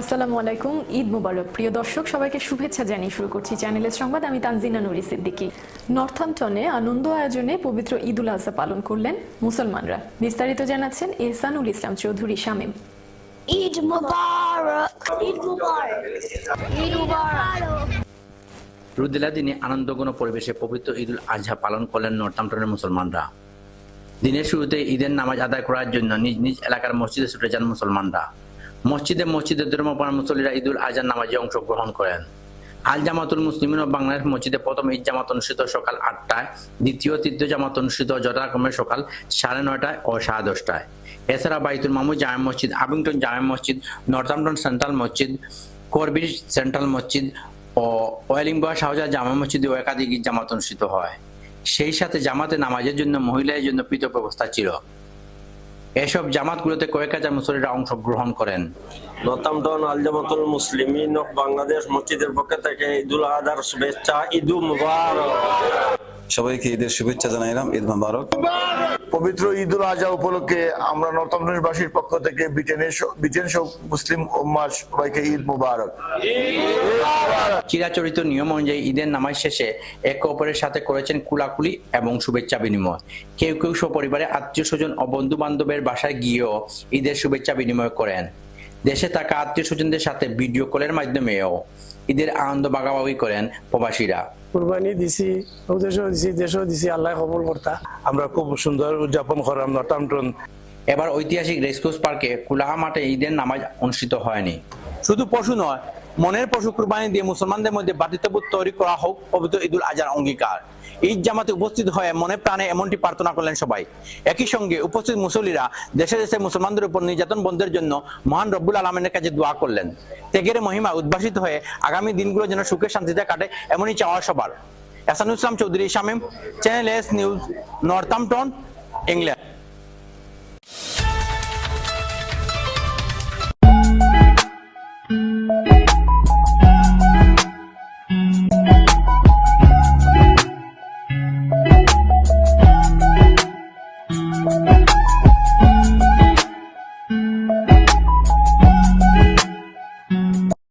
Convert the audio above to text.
আসসালামু আলাইকুম ঈদ মুবারক। প্রিয় দর্শক সবাইকে শুভেচ্ছা জানিয়ে শুরু করছি চ্যানেলের সংবাদ। আমি তানজিনা নুরি সিদ্দিকী। নর্থাম্পটনে আনন্দ আয়োজনে পবিত্র ঈদ উল আজহা পালন করলেন মুসলমানরা। বিস্তারিত জানাচ্ছেন এহসানুল ইসলাম চৌধুরী শামীম। Mubarak. রুদিলা দিনে আনন্দঘন পরিবেশে পবিত্র ঈদুল আজহা পালন করলেন নর্থাম্পটনের মুসলমানরা। দিনের শুরুতে ঈদের নামাজ আদায় করার জন্য নিজ নিজ এলাকার মসজিদে ছুটে যান মুসলমানরা। মসজিদে মসজিদে ধর্মপ্রাণ মুসল্লিরা ঈদুল আজহার নামাজে অংশগ্রহণ করেন। আল জামাতুল মুসলিমিন ও বাংলাদেশ মসজিদে প্রথম ঈদ জামাত অনুষ্ঠিত সকাল আটটায়, দ্বিতীয় তৃতীয় জামাত অনুষ্ঠিত যথাক্রমে সকাল সাড়ে নয়টায় ও সাড়ে দশটায়। এছাড়া বাইতুল মামু জামে মসজিদ আবিংটন জামে মসজিদ নর্থাম্পটন সেন্ট্রাল মসজিদ, করবির সেন্ট্রাল মসজিদ ও ওয়েলিংবা শাহজাহ জামা মসজিদে একাধিক ঈদ জামাত অনুষ্ঠিত হয়। সেই সাথে জামাতে নামাজের জন্য, মহিলাদের জন্য পৃথক ব্যবস্থা ছিল। এসব জামাতগুলোতে কয়েক হাজার মুসলিরা অংশগ্রহণ করেন। নতামডন আল জামাতুল মুসলিমিন অফ বাংলাদেশ মসজিদের পক্ষ থেকে ঈদুল আদার শুভেচ্ছা ঈদ মুবারক। সবাইকে ঈদের শুভেচ্ছা জানাইলাম ঈদ মোবারক। পবিত্র ঈদ উল আজহা উপলক্ষে আমরা নর্থাম্পটনবাসীর পক্ষ থেকে ব্রিটেনের ব্রিটেন সব মুসলিম উম্মার সবাইকে ঈদ মুবারক। চিরাচরিত নিয়ম অনুযায়ী ঈদের নামাজ শেষে একে অপরের সাথে করেছেন কুলাকুলি এবং শুভেচ্ছা বিনিময়। কেউ কেউ সপরিবারে আত্মীয় স্বজন ও বন্ধু বান্ধবের বাসায় গিয়েও ঈদের শুভেচ্ছা বিনিময় করেন। দেশে থাকা আত্মীয় স্বজনদের সাথে ভিডিও কলের মাধ্যমেও ঈদের আনন্দ ভাগাভাগি করেন প্রবাসীরা। কুরবানি দিছি দেশও দিছি দেশও দিছি আল্লাহ কবুল করতা। আমরা খুব সুন্দর উদযাপন করলাম নটামটন এবার ঐতিহাসিক রেসকোর্স পার্কে কুলাহা মাঠে ঈদের নামাজ অনুষ্ঠিত হয়নি। শুধু পশু নয় মনের পশু কুরবানি দিয়ে মুসলমানদের মধ্যে বাধিতবোধ তৈরি করা হোক, পবিত্র ঈদুল আজহার অঙ্গীকার। ঈদ জামাতে উপস্থিত হয়ে মনে প্রাণে এমনটি প্রার্থনা করলেন সবাই। একই সঙ্গে উপস্থিত মুসল্লিরা দেশে দেশে মুসলমানদের উপর নির্যাতন বন্ধের জন্য মহান রব্বুল আলমের কাছে দোয়া করলেন। ত্যাগের মহিমা উদ্ভাসিত হয়ে আগামী দিনগুলো যেন সুখে শান্তিতে কাটে এমনই চাওয়া সবার। Ehsanul Islam Chowdhury Shamim, channel S news, Northampton, England.